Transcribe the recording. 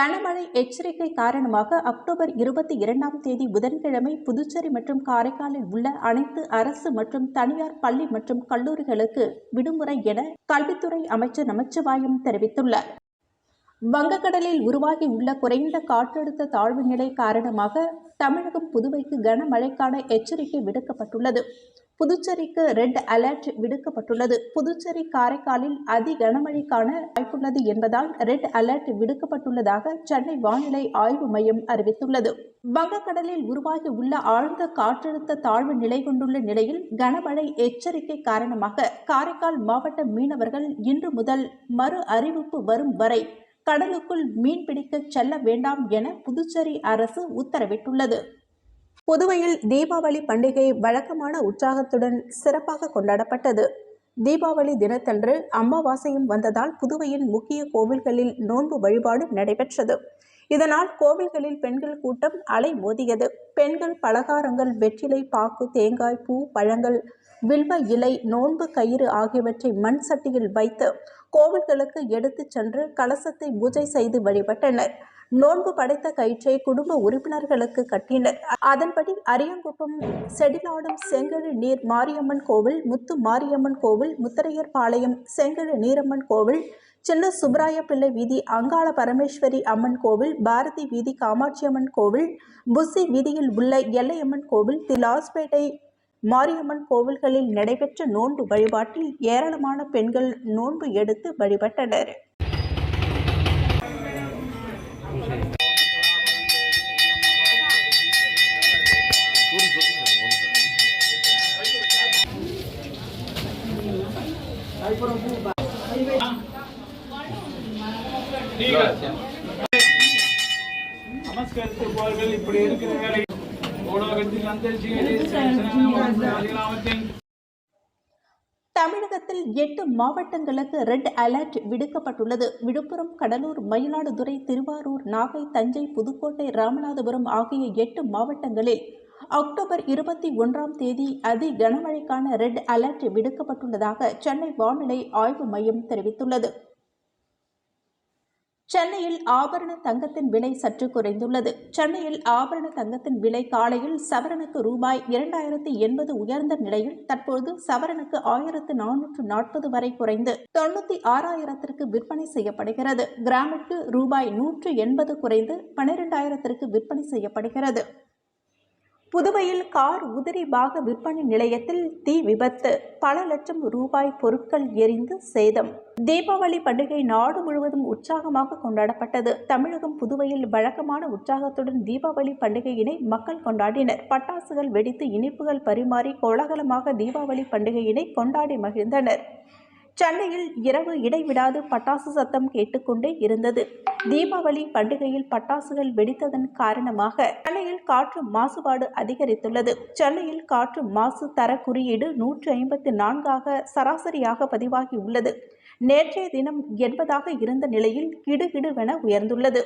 கனமழை எச்சரிக்கை காரணமாக அக்டோபர் இருபத்தி இரண்டாம் தேதி புதன்கிழமை புதுச்சேரி மற்றும் காரைக்காலில் உள்ள அனைத்து அரசு மற்றும் தனியார் பள்ளி மற்றும் கல்லூரிகளுக்கு விடுமுறை என கல்வித்துறை அமைச்சர் நமச்சிவாயம் தெரிவித்துள்ளார். வங்கக்கடலில் உருவாகி உள்ள குறைந்த காற்றழுத்த தாழ்வு நிலை காரணமாக தமிழகம் புதுவைக்கு கனமழைக்கான எச்சரிக்கை விடுக்கப்பட்டுள்ளது. புதுச்சேரிக்கு ரெட் அலர்ட் விடுக்கப்பட்டுள்ளது. புதுச்சேரி காரைக்காலில் அதி கனமழைக்கான வாய்ப்புள்ளது என்பதால் ரெட் அலர்ட் விடுக்கப்பட்டுள்ளதாக சென்னை வானிலை ஆய்வு மையம் அறிவித்துள்ளது. வங்கக்கடலில் உருவாகி உள்ள ஆழ்ந்த காற்றழுத்த தாழ்வு நிலை கொண்டுள்ள நிலையில் கனமழை எச்சரிக்கை காரணமாக காரைக்கால் மாவட்ட மீனவர்கள் இன்று முதல் மறு அறிவிப்பு வரும் வரை கடலுக்குள் மீன்பிடிக்க செல்ல வேண்டாம் என புதுச்சேரி அரசு உத்தரவிட்டுள்ளது. புதுவையில் தீபாவளி பண்டிகை வழக்கமான உற்சாகத்துடன் சிறப்பாக கொண்டாடப்பட்டது. தீபாவளி தினத்தன்று அமாவாசையும் வந்ததால் புதுவையின் முக்கிய கோவில்களில் நோன்பு வழிபாடு நடைபெற்றது. இதனால் கோவில்களில் பெண்கள் கூட்டம் அலை மோதியது. பெண்கள் பலகாரங்கள் வெற்றிலை பாக்கு தேங்காய் பூ பழங்கள் வில்வ இலை நோன்பு கயிறு ஆகியவற்றை மண் சட்டியில் வைத்து கோவில்களுக்கு எடுத்துச் சென்று கலசத்தை பூஜை செய்து வழிபட்டனர். நோன்பு படைத்த கயிற்றை குடும்ப உறுப்பினர்களுக்கு கட்டினர். அதன்படி அரியங்குப்பம் செடிலாடும் செங்கழு நீர் மாரியம்மன் கோவில் முத்து மாரியம்மன் கோவில் முத்தரையர் பாளையம் செங்கழு நீரம்மன் கோவில் சின்ன சுப்ராய பிள்ளை வீதி அங்காள பரமேஸ்வரி அம்மன் கோவில் பாரதி வீதி காமாட்சியம்மன் கோவில் புசி வீதியில் உள்ள எல்லையம்மன் கோவில் திலாஸ்பேட்டை மாரியம்மன் கோவில்களில் நடைபெற்ற நோன்பு வழிபாட்டில் ஏராளமான பெண்கள் நோன்பு எடுத்து வழிபட்டனர். இப்படி இருக்கிற வேலை. உலகத்தில் அந்த தமிழகத்தில் எட்டு மாவட்டங்களுக்கு ரெட் அலர்ட் விடுக்கப்பட்டுள்ளது. விழுப்புரம் கடலூர் மயிலாடுதுறை திருவாரூர் நாகை தஞ்சை புதுக்கோட்டை ராமநாதபுரம் ஆகிய எட்டு மாவட்டங்களில் அக்டோபர் இருபத்தி ஒன்றாம் தேதி அதி கனமழைக்கான ரெட் அலர்ட் விடுக்கப்பட்டுள்ளதாக சென்னை வானிலை ஆய்வு மையம் தெரிவித்துள்ளது. சென்னையில் ஆபரண தங்கத்தின் விலை சற்று குறைந்துள்ளது. சென்னையில் ஆபரண தங்கத்தின் விலை காலையில் சவரனுக்கு ரூபாய் இரண்டாயிரத்தி எண்பது உயர்ந்த நிலையில் தற்போது சவரனுக்கு ஆயிரத்து நானூற்று நாற்பது வரை குறைந்து தொண்ணூற்றி ஆறாயிரத்திற்கு விற்பனை செய்யப்படுகிறது. கிராமிற்கு ரூபாய் நூற்று எண்பது குறைந்து பனிரெண்டாயிரத்திற்கு விற்பனை செய்யப்படுகிறது. புதுவையில் கார் உதிரி பாக விற்பனை நிலையத்தில் தீ விபத்து. பல லட்சம் ரூபாய் பொருட்கள் எரிந்து சேதம். தீபாவளி பண்டிகை நாடு முழுவதும் உற்சாகமாக கொண்டாடப்பட்டது. தமிழகம் புதுவையில் வழக்கமான உற்சாகத்துடன் தீபாவளி பண்டிகையினை மக்கள் கொண்டாடினர். பட்டாசுகள் வெடித்து இனிப்புகள் பரிமாறி கோலாகலமாக தீபாவளி பண்டிகையினை கொண்டாடி மகிழ்ந்தனர். சென்னையில் இரவு இடைவிடாது பட்டாசு சத்தம் கேட்டுக்கொண்டே இருந்தது. தீபாவளி பண்டிகையில் பட்டாசுகள் வெடித்ததன் காரணமாக சென்னையில் காற்று மாசுபாடு அதிகரித்துள்ளது. சென்னையில் காற்று மாசு தர குறியீடு நூற்று ஐம்பத்தி நான்காக சராசரியாக பதிவாகி உள்ளது நேற்றைய தினம் எண்பதாக இருந்த நிலையில் கிடுகிடுவென உயர்ந்துள்ளது.